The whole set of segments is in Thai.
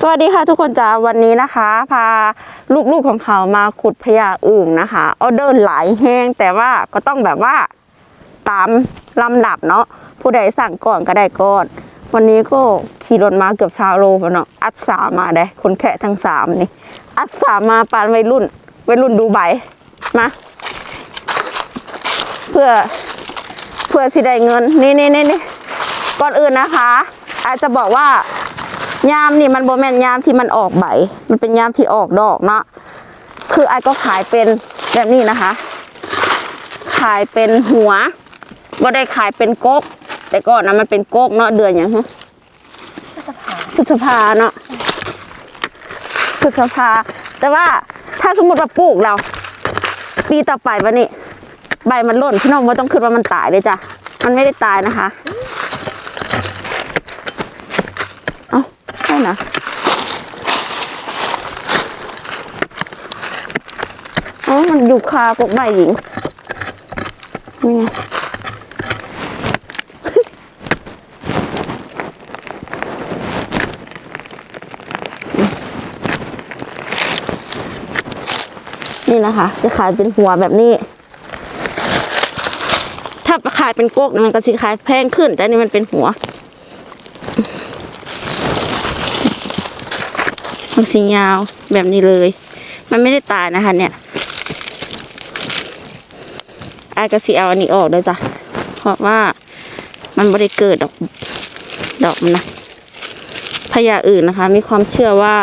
สวัสดีค่ะทุกคนจ้าวันนี้นะคะ พาลูกๆของเขามาขุดพญาอึ่งนะคะออเดอร์หลายแห้งแต่ว่าก็ต้องแบบว่าตามลำดับเนาะผู้ใดสั่งก่อนก็ได้ก่อน วันนี้ก็ขี่รถมาเกือบชาโลแล้วเนาะอัดสามาได้คนแค่ทั้งสามนี่ อัดสามาปานวัยรุ่นวัยรุ่นดูใบมาเพื่อเพื่อสิได้เงินนี่นี่นี่ก่อนอื่นนะคะ อาจจะบอกว่า ยามนี่มันโบแมนยามที่มันออกใบ มันเป็นยามที่ออกดอกเนาะ คือไอ้ก็ขายเป็นแบบนี้นะคะ ขายเป็นหัวบ่ได้ขายเป็นกก แต่ก่อนนะมันเป็นกกเนาะเดือนอย่างฮะพฤษภาเนาะพฤษภา แต่ว่าถ้าสมมติว่าปลูกเรา ปีต่อไปวันนี้ ใบมันหล่นพี่น้องไม่ต้องคิดว่ามันตายเลยจ้ะ มันไม่ได้ตายนะคะ เอาใช่ นะอ๋อมันอยู่คากกใบหญิง นี่ไงนี่นะคะ จะขายเป็นหัวแบบนี้ ถ้าขายเป็นกกมันก็สิขายแพงขึ้น แต่นี่มันเป็นหัว มันสียาวแบบนี้เลย มันไม่ได้ตายนะคะ เนี่ยอายก็สีเอาอันนี้ออกเลยจ้ะ เพราะว่ามันไม่ได้เกิดดอกดอกนะพญาอื่นนะคะ มีความเชื่อว่า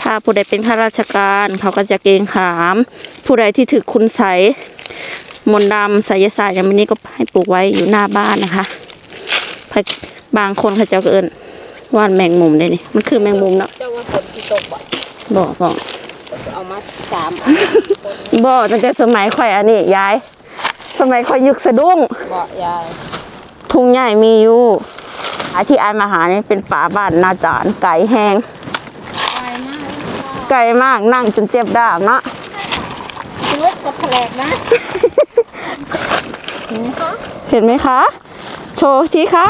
ถ้าผู้ใดเป็นข้าราชการ เขาก็จะเกงขาม ผู้ใดที่ถือคุณใสมนต์ดำไสยศาสตร์อย่างนี้ก็ให้ปลูกไว้อยู่หน้าบ้านนะคะ บางคนเขาจะเอิน ว่านแมงมุมได้นี่มันคือแมงมุมเนาะเจ้าว่าฝนที่ตกบ่บอกบอกเอามาสามอันบอกตั้งแต่สมัยข่อยอันนี้ยาย สมัยข่อยยุคสะดุ้งบ่ยายทุ่งใหญ่มีอยู่อาที่อายมาหานี่เป็นป่าบ้านนาจารไก่แห้งตายมากเลยค่ะไก่มากนั่งจนเจ็บดามเนาะชีวิตกับแผลกนะเห็นไหมคะ โชว์ทีคะ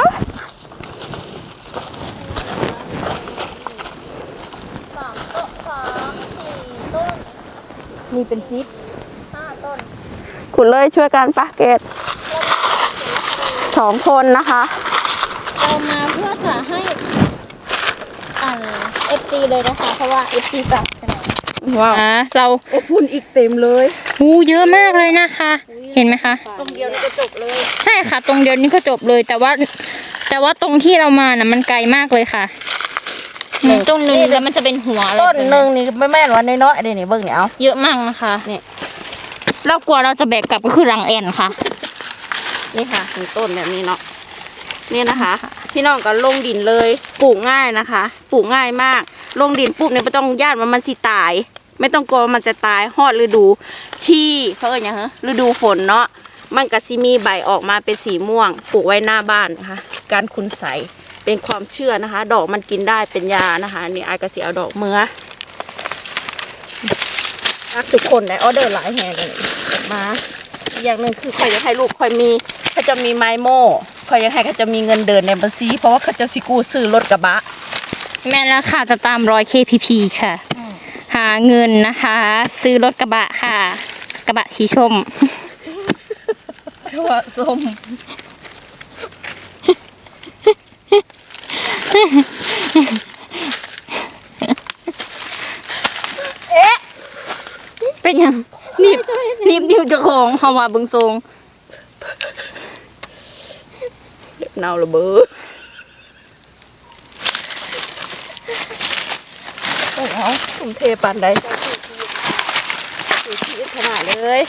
มีเป็นซิปขุดเลยช่วยกันปะเกตสองคนนะคะ เรามาเพื่อจะให้อ่านเอฟซีเลยนะคะ เพราะว่าเอฟซีสั่งใช่ไหมว้าวอ่าเราโอ้พุ่นอีกเต็มเลยหูเยอะมากเลยนะคะ เห็นไหมคะ ตรงเดียวนี่ก็จบเลย ใช่ค่ะ ตรงเดียวนี้ก็จบเลย แต่ว่า แต่ว่าตรงที่เรามาน่ะมันไกลมากเลยค่ะ อืมตรงนึงแล้วมันจะเป็นหัวอะไรต้นแบบหนึ่งนี่ไม่แม่นวันน้อยๆเดี๋ยวนี่เบิ่งเนี่ยเอา เยอะมากนะคะนี่ เรากลัวเราจะแบกกลับก็คือรังแอนค่ะ นี่ค่ะถึงต้นแบบนี้เนาะนี่นะคะ พี่น้องก็ลงดินเลยปลูกง่ายนะคะปลูกง่ายมาก ลงดินปุ๊บเนี่ยไม่ต้องย่านว่ามันสิตาย ไม่ต้องกลัวว่ามันจะตายฮอดฤดูที่เขาเอ่ยยังฮะฤดูฝนเนาะมันก็สิมีใบออกมาเป็นสีม่วง ปลูกไว้หน้าบ้านนะคะ การคุณใสย เป็นความเชื่อนะคะ ดอกมันกินได้เป็นยานะคะอันนี่ไอายก็สิเอาดอกเมือรักทุกคนในออเดอร์หลายแห่เลยมาอีกอย่างหนึ่งคือคอยอยากให้ลูกคอยมีเขาจะมีไม้โม่คอยอยากให้เขาจะมีเงินเดินในบัญชี เพราะว่าเขาจะสิกู้ซื้อรถกระบะ แม่แล้วค่ะจะตามรอย KPP ค่ะ หาเงินนะคะ ซื้อรถกระบะค่ะ กระบะสีชมเพราะว่าส้ม เป็นยังนิบนิบนิวเจะของเพราะว่าเบึงทรงเนาระเบ้อโอ้โหทุ่มเทปานใดอยู่ที่ขนาดเลย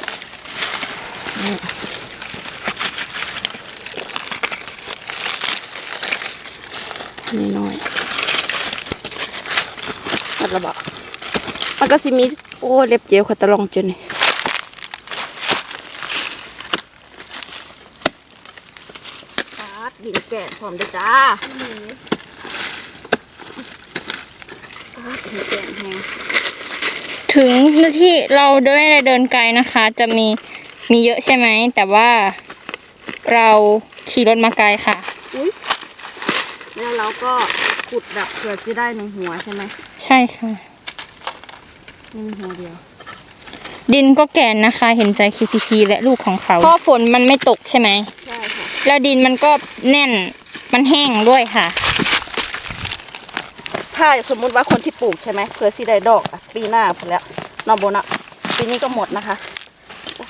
นี่น้อย ตัดระบะมันก็สิมี โอ้ เล็บเจลขัดตะลองจนนี่ปัดดินแกะพร้อมเด้วยจ้าปัดดินแกะแห้งถึงที่เราไม่ได้เดินไกลนะคะ จะมีมีเยอะใช่ไหม แต่ว่าเราขี่รถมาไกลค่ะแล้วเราก็ขุดแบบเผื่อจะได้หนึ่งหัวใช่ไหม ใช่ค่ะนี่มีหัวเดียว ดินก็แก่นนะคะ เห็นใจ KPP และลูกของเขา เพราะฝนมันไม่ตกใช่ไหม ใช่ค่ะ แล้วดินมันก็แน่น มันแห้งด้วยค่ะ ถ้าสมมุติว่าคนที่ปลูกใช่ไหมเผื่อสิได้ดอกอะปีหน้าพอแล้วนอโบนะปีนี้ก็หมดนะคะ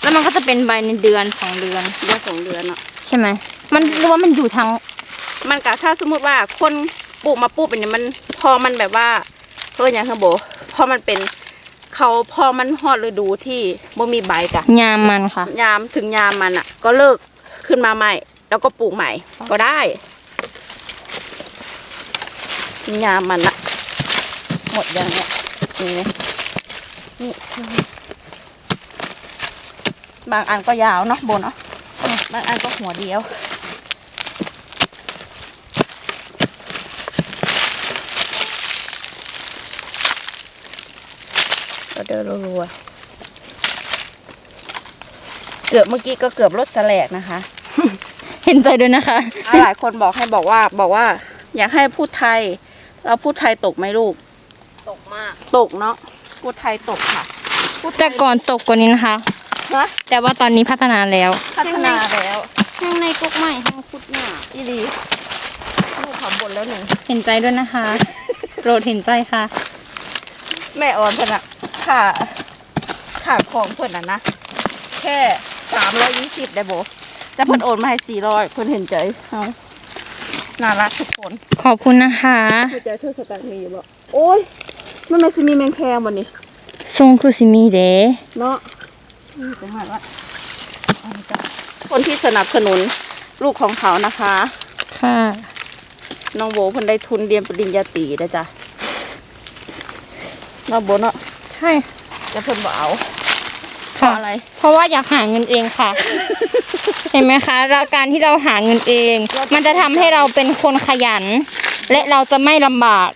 แล้วมันก็จะเป็นใบในเดือนสองเดือน เดือนสองเดือนเนาะใช่ไหม มันหรือว่ามันอยู่ทางมันกะถ้าสมมุติว่าคนปลูกมาปลูกเป็นเนี่ยมันพอมันแบบว่า เพื่ออย่างเฮโบพอมันเป็นเขาพอมันฮอดฤดูที่บ่มีใบกะยามมันค่ะ ยามถึงยามมันอะ ก็เลิกขึ้นมาใหม่ แล้วก็ปลูกใหม่ ก็ได้ ยามมันอะหมดยังเนี่ยนี่นี่บางอันก็ยาวเนาะโบเนาะบางอันก็หัวเดียว เดินรัวๆเกือบเมื่อกี้ก็เกือบรถแสลกนะคะ เห็นใจด้วยนะคะ หลายคนบอกให้บอกว่าบอกว่า อยากให้พูดไทย เราพูดไทยตกไหมลูก ตกมาก ตกเนาะพูดไทยตกค่ะพูดไทยแต่ก่อนตกกว่านี้นะคะ นะแต่ว่าตอนนี้พัฒนาแล้วพัฒนาแล้วแห้งในกุ๊กใหม่แห้งคุดหน้าอีดีลูกขำบนแล้วหนึ่งเห็นใจด้วยนะคะ โปรดเห็นใจค่ะ แม่ออนเพิ่นอะค่าค่าของเพิ่นอะนะ แค่สามร้อยยี่สิบได้โบแต่เพิ่นโอนมาให้สี่ร้อยเพิ่นเห็นใจเอาน่ารักทุกคนขอบคุณนะคะเข้าใจเธอสตังค์มีอยู่บ่โอ้ยมันไม่สิมีแมงแคงบ่นี่ทรงคือสิมีเดเนาะนี่จะหมายว่าอันนี้จ้ะคนที่สนับสนุนลูกของเขานะคะ ค่ะน้องโบเพิ่นได้ทุนเรียนปริญญาตรีนะจ๊ะน้องโบเนาะ ใช่แต่เพิ่นบ่เอาเพค่ะราะอะไร เพราะว่าอยากหาเงินเองค่ะ เห็นไหมคะเราการที่เราหาเงินเอง มันจะทำให้เราเป็นคนขยัน และเราจะไม่ลำบาก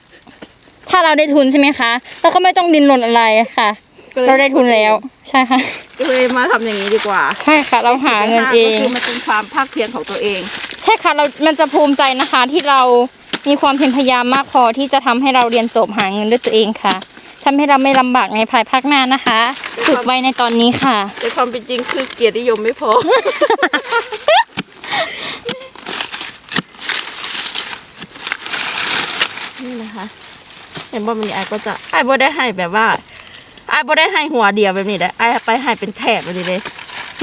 ถ้าเราได้ทุนใช่ไหมคะเราก็ไม่ต้องดินรนอะไรค่ะ ก็ลย เราได้ทุนแล้วใช่ค่ะ ก็เลยมาทำอย่างนี้ดีกว่าใช่ค่ะ เราหาเงินเอง ก็คือมันเป็นความภาคเพียรของตัวเอง ใช่ค่ะเรา มันจะภูมิใจนะคะ ที่เรามีความเพียรพยายามมากพอที่จะทำให้เราเรียนจบหาเงินด้วยตัวเองค่ะ ทำให้เราไม่ลำบากในภายภาคหน้านะคะฝึกไว้ในตอนนี้ค่ะในความเป็นจริงคือเกียรตินิยมไม่พอ นี่นะคะเห็นว่ามันนี่ไอ้ายก็จะไอ้ายบ่ได้ให้แบบว่าไอ้ายบ่ได้ให้หัวเดียวแบบนี้ได้ไอ้ายไปให้เป็นแถบแบบนี้เลย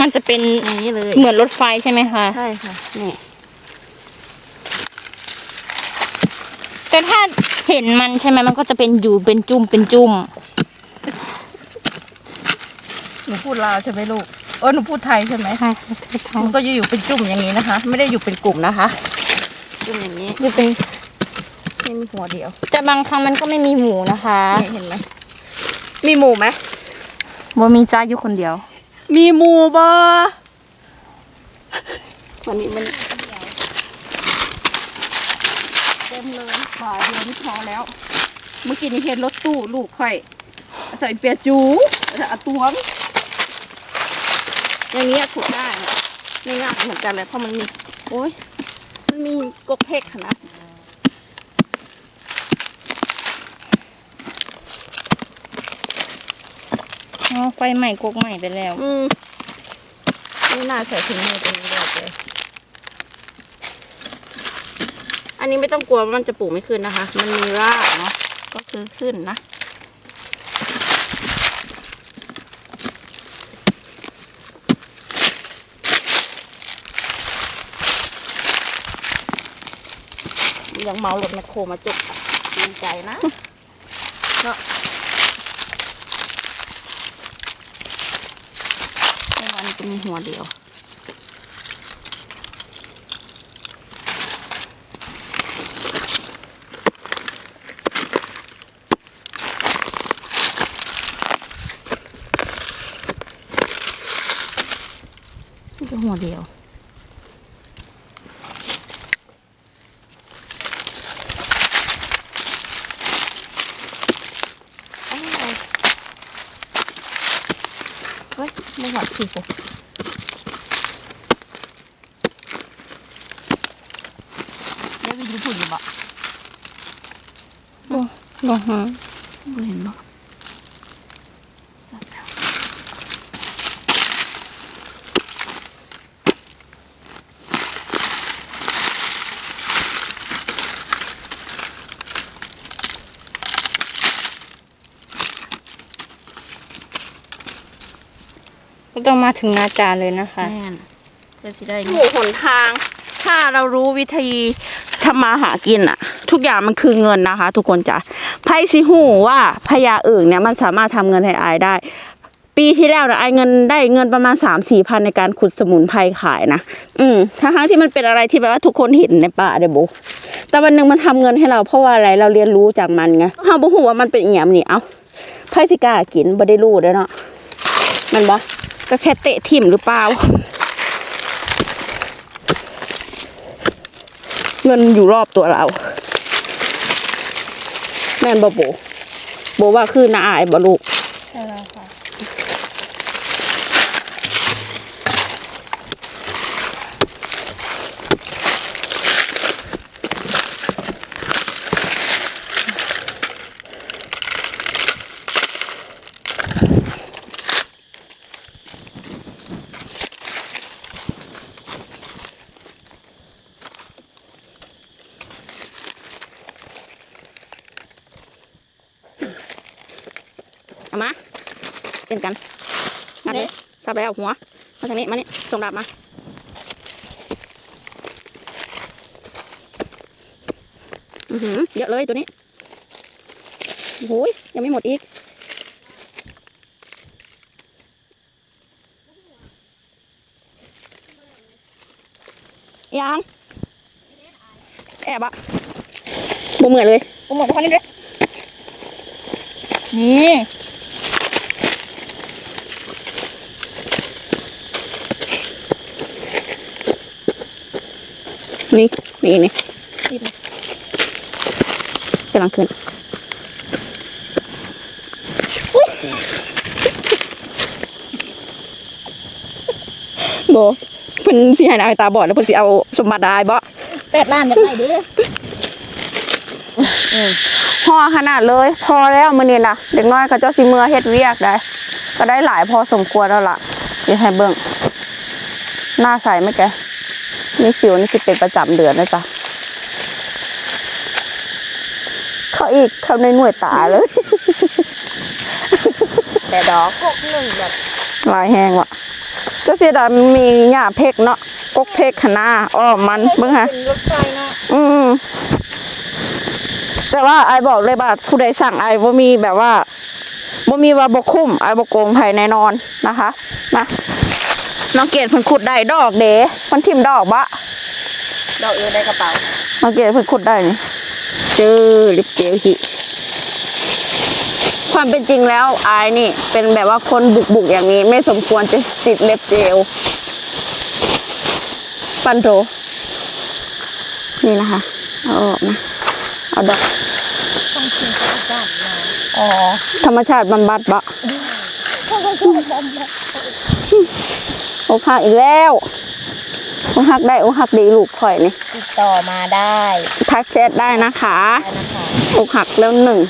มันจะเป็นอย่างนี้เลย เหมือนรถไฟใช่ไหมคะ ใช่ค่ะ นี่ แต่ถ้าเห็นมันใช่ไหมมันก็จะเป็นอยู่เป็นจุ่มเป็นจุ่มหนูพูดลาวใช่ไหมลูกเออหนูพูดไทยใช่ไหมใช่ค่ะใช่หค่ะนูก็จะอยู่เป็นจุ่มอย่างนี้นะคะ ไม่ได้อยู่เป็นกลุ่มนะคะ จุ่มอย่างนี้อยู่เป็นไม่มีหัวเดียว แต่บางครั้งมันก็ไม่มีหมูนะคะนี่เห็นไหมมีหมูไหมบ่มีจ้าอยู่คนเดียว มีหมูบอวันนี้มันเต็มเลยบ่าเดียวนี่พอแล้ว เมื่อกี้นี้เห็นรถตู้ลูกค่อยใส่เปียจูอาตวง อย่างเงี้ยถูกได้นะไม่ง่ายเหมือนกันเลยเพราะมันมี โอ้ยมันมีกกเพกขนาดอ๋อไฟใหม่กกใหม่ไปแล้ว อืมไม่น่าใส่ถุงมือตรงนี้เลย อั นนี้ไม่ต้องกลัวว่ามันจะปลูกไม่ขึ้นนะคะ มันมีรากเนาะ ก็คือขึ้นนะ ยังเมารถแมคโครมาจุกดีใจนะเนาะในวันจะมีหัวเดียว เดียวไรเฮ้ยไม่หวัดคือผมเดี๋ยววินจะพูดอยู่บ่บ่ฮะเห็นบ่ ก็ต้องมาถึงนาจารเลยนะคะ แม่นเพื่อสิได้ถูกหนทาง ถ้าเรารู้วิธีทำมาหากินอะทุกอย่างมันคือเงินนะคะ ทุกคนจ้ะไพ่สิหูว่าพญาอึ่งเนี่ยมันสามารถทำเงินให้อายได้ ปีที่แล้วนะไอายเงินได้เงินประมาณสามสี่พันในการขุดสมุนไพรขายนะอืมทั้งๆที่มันเป็นอะไรที่แบบว่าทุกคนเห็นในป่าเด้อโบแต่วันหนึ่งมันทำเงินให้เราเพราะว่าอะไรเราเรียนรู้จากมันไงเฮาบ่ฮู้ว่ามันเป็นเอีหยังนี่เอ้าไพ่สิกล้ากินบ่ได้รู้เด้อเนาะมันบ่ ก็แค่เตะทิ่มหรือเปล่า เงินอยู่รอบตัวเรา แม่นบ่โบโบว่าคือนาอายบ่ลูกใช่แล้วค่ะ เอามาเป็นกันงัดเลย สับแล้วหัว มาทางนี้ มานี่ส่งดาบมา อือหือเยอะเลยตัวนี้โอ้ยยังไม่หมดอีก ยัง แอบอะบ่เหมือนเลยกูหมดคนนี้เลยนี่ นี่นี่นี่กำลังขึ้นโบเพิ่นสิให้นายตาบอดแล้วเพิ่นสิเอาสมบัติได้บ่แปดล้านจะไหนดิพอขนาดเลย พอแล้วมื้อนี้ล่ะ เด็กน้อยก็เจ้าสิเมื่อเฮ็ดเวียกได้ ก็ได้หลายพอสมควรแล้วล่ะเดี๋ยวให้เบิ่งหน้าใสไหมแก มีสิวนี่สิเป็นประจำเดือนนะจ๊ะเขาอีกเขาในหน่วยตาเลย แต่ดอกพวกหนึ่งแบบลายแห้งว่ะเจ้าเสียดายมันมีหญ้าเพกเนาะกกเพกขนาอ้อมมันเบิ่งฮะเป็นรถไฟเนาะอืมแต่ว่าไอายบอกเลยว่าผู้ใดสั่งไอายว่ามีแบบว่าบ่มีว่าบ่คุ้มไอายบ่โกงไผแน่นอนนะคะมา น้องเกดเพิ่นขุดได้ดอกเด้เพิ่นทิ่มดอกบะดอกอยู่ในกระเป๋าน้องเกดเพิ่นขุดได้นี่เจอลิปเจลหิความเป็นจริงแล้วอายนี่ เป็นแบบว่าคนบุกบุกๆอย่างนี้ ไม่สมควรจะติดเล็บเจลปันโถนี่นะคะเอาออกนะเอาดอกต้องกินข้าวจ้านมาอ๋อธรรมชาติบำบัดบะ อกหักอีกแล้วอกหักได้อกหักดีลูกข่อยนี่ติดต่อมาได้ทักแชทได้นะคะได้นะคะอกหักแล้วหนึ่ง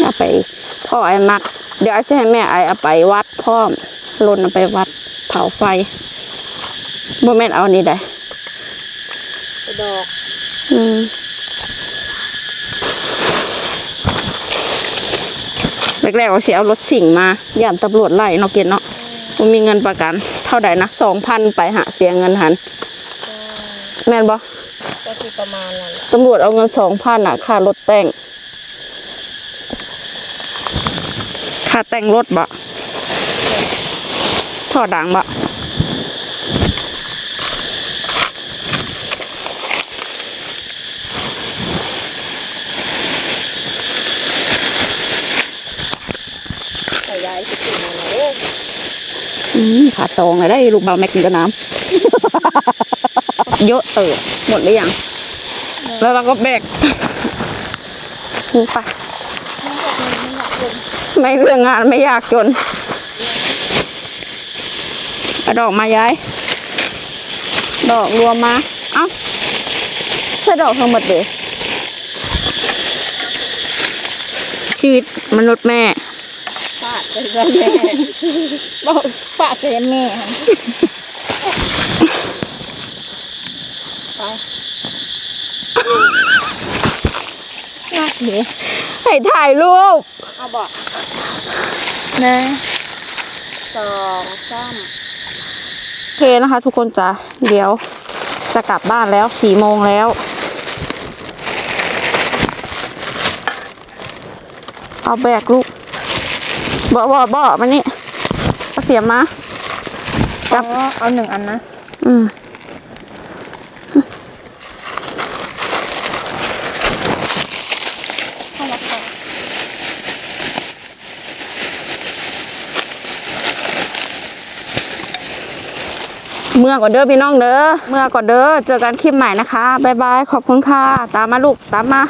เอาไปพ่อไอ้มัก เดี๋ยวไอ้จะให้แม่ไอ้เอาไปวัดพ่อมลนเอาไปวัดเผาไฟ บ่แม่นเอานี่ได้ดอก อืมแรกๆว่าสิเอารถสิ่งมาย่านตำรวจไล่เนาะเกณฑ์เนาะบ่มีเงินประกัน เท่าใดนะสองพันไปหาเสียเงินหัน แม่นบ่ก็คือประมาณนั้นแหละตำรวจเอาเงินสองพันอะค่ารถแต่ง ค่าแต่งรถบ่ท่อดังบ่ ใส่ยายสิบสี่มาเด้อ อืม ขาดตองเลยได้ลูกเบาแม็กกินกับน้ำ เยอะเออหมดหรือยัง แล้วเราก็แบกไปไม่อยากเงินไม่อยากเงินไม่เรื่องงานไม่ยากจนเอาดอกมาย้าย ดอกรวมมา เอ้าใส่ดอกทั้งหมดเดยชีวิตมนุษย์แม่ ฟาดไปเลยแม่บอกฝากเสียแม่ไปนักเดี๋ยวให้ถ่ายรูปเอาบอกนะสองสามโอเคนะคะ ทุกคนจ้ะเดี๋ยวจะกลับบ้านแล้วสี่โมงแล้ว เอาแบกลูก บ่บ่บ่มานี่เอาเสียมมาเอาเอาหนึ่งอันนะ อืมเข้ามาก่อนเมื่อก่อนเด้อพี่น้องเด้อเมื่อก่อนเด้อเจอกันคลิปใหม่นะคะ บ๊ายบาย ขอบคุณค่ะ ตามมาลูก ตามมา